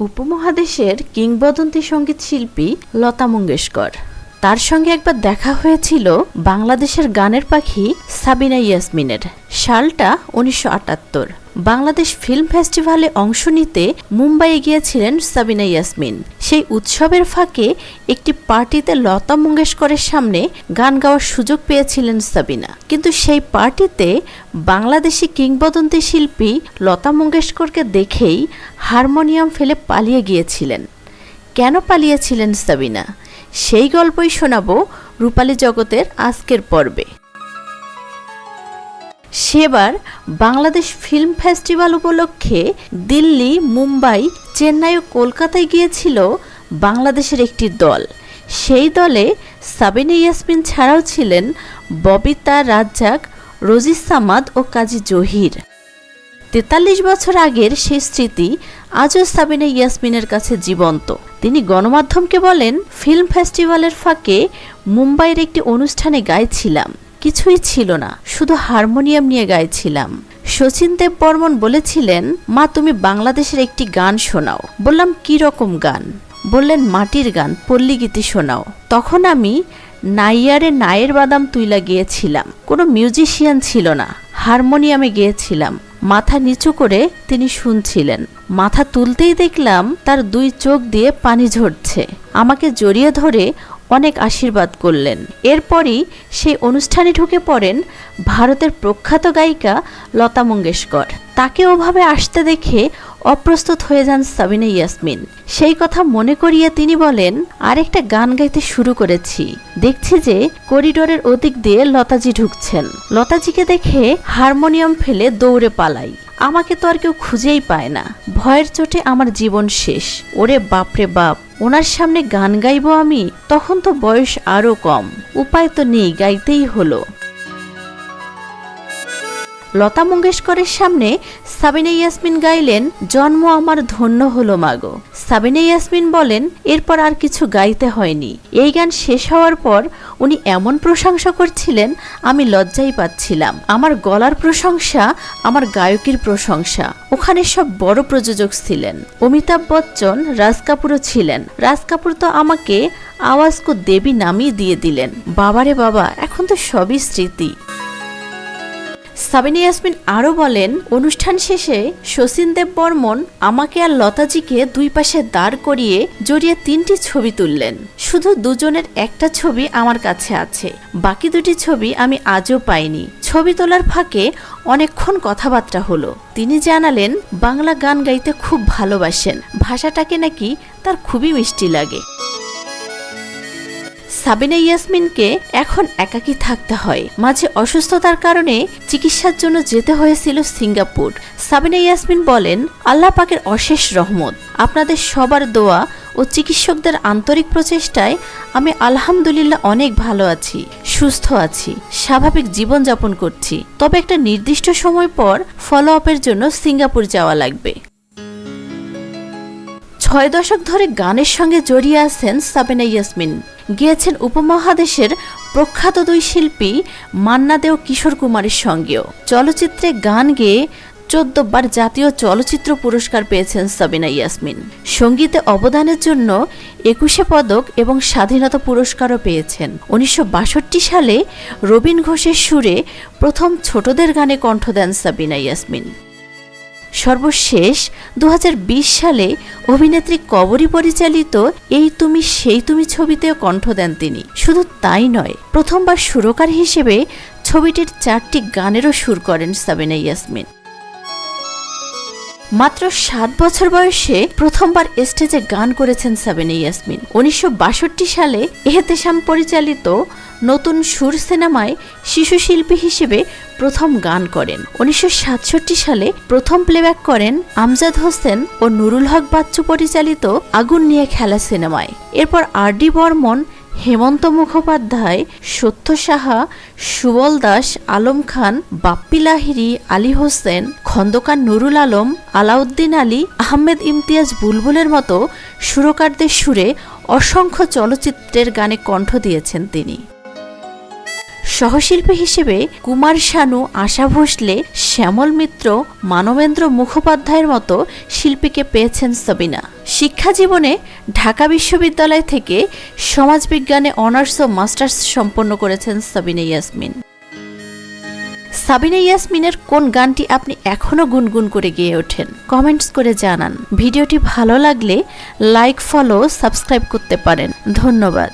উপমহাদেশের কিংবদন্তি সংগীত শিল্পী লতা মঙ্গেশকর। তার সঙ্গে একবার দেখা হয়েছিল বাংলাদেশের গানের পাখি সাবিনা ইয়াসমিনের। সালটা উনিশশো আটাত্তর। বাংলাদেশ ফিল্ম ফেস্টিভ্যালে অংশ নিতে মুম্বাইয়ে গিয়েছিলেন সাবিনা ইয়াসমিন। সেই উৎসবের ফাঁকে একটি পার্টিতে লতা মঙ্গেশকরের সামনে গান গাওয়ার সুযোগ পেয়েছিলেন সাবিনা। কিন্তু সেই পার্টিতে বাংলাদেশি কিংবদন্তি শিল্পী লতা মঙ্গেশকরকে দেখেই হারমোনিয়াম ফেলে পালিয়ে গিয়েছিলেন। কেন পালিয়েছিলেন সাবিনা? সেই গল্পই শোনাবো রূপালী জগতের আজকের পর্বে। সেবার বাংলাদেশ ফিল্ম ফেস্টিভ্যাল উপলক্ষে দিল্লি, মুম্বাই, চেন্নাই ও কলকাতায় গিয়েছিল বাংলাদেশের একটি দল। সেই দলে সাবিনা ইয়াসমিন ছাড়াও ছিলেন ববিতা রাজ্জাক, রোজিস সামাদ ও কাজী জহির। তেতাল্লিশ বছর আগের সেই স্মৃতি আজও সাবিনা ইয়াসমিনের কাছে জীবন্ত। তিনি গণমাধ্যমকে বলেন, ফিল্ম ফেস্টিভ্যালের ফাঁকে মুম্বাইয়ের একটি অনুষ্ঠানে গাইছিলাম। কিছুই ছিল না, শুধু হারমোনিয়াম নিয়ে গাইছিলাম। শচীন দেব বর্মন বলেছিলেন, মা, তুমি বাংলাদেশের একটি গান শোনাও। বললাম, কি রকম গান? বললেন, মাটির গান পল্লীগীতি শোনাও। তখন আমি নাইয়ারে নায়ের বাদাম তুইলা গিয়েছিলাম। কোনো মিউজিশিয়ান ছিল না, হারমোনিয়ামে গিয়েছিলাম। মাথা নিচু করে তিনি শুনছিলেন। মাথা তুলতেই দেখলাম তার দুই চোখ দিয়ে পানি ঝরছে। আমাকে জড়িয়ে ধরে অনেক আশীর্বাদ করলেন। এরপরই সেই অনুষ্ঠানে ঢুকে পড়েন ভারতের প্রখ্যাত গায়িকা লতা মঙ্গেশকর। তাকে ওভাবে আসতে দেখে অপ্রস্তুত হয়ে যান সাবিনা ইয়াসমিন। সেই কথা মনে করিয়ে তিনি বলেন, আরেকটা গান গাইতে শুরু করেছি। দেখছি যে করিডোরের ওদিক দিয়ে লতাজি ঢুকছেন। লতাজিকে দেখে হারমোনিয়াম ফেলে দৌড়ে পালাই। আমাকে তো আর কেউ খুঁজেই পায় না। ভয়ের চোটে আমার জীবন শেষ। ওরে বাপরে বাপ, ওনার সামনে গান গাইবো আমি? তখন তো বয়স আরও কম। উপায় তো নেই, গাইতেই হলো। লতা মঙ্গেশকরের সামনে সাবিনা ইয়াসমিন গাইলেন, জন্ম আমার, ধন্য হলো মাগো। সাবিনা ইয়াসমিন বলেন, এরপর আর কিছু গাইতে হয়নি। এই গান শেষ হওয়ার পর উনি এমন প্রশংসা করছিলেন, আমি লজ্জাই পাচ্ছিলাম। আমার গলার প্রশংসা, আমার গায়কের প্রশংসা। ওখানে সব বড় প্রযোজক ছিলেন। অমিতাভ বচ্চন, রাজ কাপুরও ছিলেন। রাজ কাপুর তো আমাকে আওয়াজকো দেবী নামই দিয়ে দিলেন। বাবারে বাবা, এখন তো সবই স্মৃতি। সাবিনা ইয়াসমিন আরও বলেন, অনুষ্ঠান শেষে শচীন দেব বর্মন আমাকে আর লতাজিকে দুই পাশে দাঁড় করিয়ে জড়িয়ে তিনটি ছবি তুললেন। শুধু দুজনের একটা ছবি আমার কাছে আছে। বাকি দুটি ছবি আমি আজও পাইনি। ছবি তোলার ফাঁকে অনেকক্ষণ কথাবার্তা হলো। তিনি জানালেন, বাংলা গান গাইতে খুব ভালোবাসেন। ভাষাটাকে নাকি তার খুবই মিষ্টি লাগে। সাবিনা ইয়াসমিনকে এখন একাকী থাকতে হয়। মাঝে অসুস্থতার কারণে চিকিৎসার জন্য যেতে হয়েছিল সিঙ্গাপুর। সাবিনা ইয়াসমিন বলেন, আল্লাহ পাকের অশেষ রহমত। আপনাদের সবার দোয়া ও চিকিৎসকদের আন্তরিক প্রচেষ্টায় আমি আলহামদুলিল্লাহ অনেক ভালো আছি, সুস্থ আছি, স্বাভাবিক জীবনযাপন করছি। তবে একটা নির্দিষ্ট সময় পর ফলো আপের জন্য সিঙ্গাপুর যাওয়া লাগবে। ছয় দশক ধরে গানের সঙ্গে জড়িয়ে আছেন সাবিনা ইয়াসমিন। গিয়েছেন উপমহাদেশের প্রখ্যাত দুই শিল্পী মান্না দেও কিশোর কুমারের সঙ্গেও। চলচ্চিত্রে গান গেয়ে চোদ্দবার জাতীয় চলচ্চিত্র পুরস্কার পেয়েছেন সাবিনা ইয়াসমিন। সঙ্গীতে অবদানের জন্য একুশে পদক এবং স্বাধীনতা পুরস্কারও পেয়েছেন। উনিশশো বাষট্টি সালে রবীন ঘোষের সুরে প্রথম ছোটদের গানে কণ্ঠ দেন সাবিনা ইয়াসমিন। সর্বশেষ দু সালে অভিনেত্রী কবরী পরিচালিত এই তুমি সেই তুমি ছবিতেও কণ্ঠ দেন তিনি। শুধু তাই নয়, প্রথমবার সুরকার হিসেবে ছবিটির চারটি গানেরও সুর করেন সাবিনা ইয়াসমিন। মাত্র সাত বছর বয়সে প্রথমবার স্টেজে গান করেছেন সাবিনা ইয়াসমিন। উনিশশো বাষট্টি সালে এহেতেশাম পরিচালিত নতুন সুর সিনেমায় শিশু শিল্পী হিসেবে প্রথম গান করেন। উনিশশো সাতষট্টি সালে প্রথম প্লেব্যাক করেন আমজাদ হোসেন ও নুরুল হক বাচ্চু পরিচালিত আগুন নিয়ে খেলা সিনেমায়। এরপর আর ডি বর্মন, হেমন্ত মুখোপাধ্যায়, সত্য সাহা, সুবল দাস, আলম খান, বাপ্পি লাহিরি আলী হোসেন, খন্দকার নুরুল আলম, আলাউদ্দিন আলী, আহমেদ ইমতিয়াজ বুলবুলের মতো সুরকারদের সুরে অসংখ্য চলচ্চিত্রের গানে কণ্ঠ দিয়েছেন তিনি। সহশিল্পী হিসেবে কুমার শানু, আশা ভোসলে, শ্যামল মিত্র, মানবেন্দ্র মুখোপাধ্যায়ের মতো শিল্পীকে পেয়েছেন সবিনা। শিক্ষা জীবনে ঢাকা বিশ্ববিদ্যালয় থেকে সমাজবিজ্ঞানে অনার্স ও মাস্টার্স সম্পন্ন করেছেন সাবিনা ইয়াসমিন। সাবিনা ইয়াসমিনের কোন গানটি আপনি এখনও গুনগুন করে গেয়ে ওঠেন? কমেন্টস করে জানান। ভিডিওটি ভালো লাগলে লাইক, ফলো, সাবস্ক্রাইব করতে পারেন। ধন্যবাদ।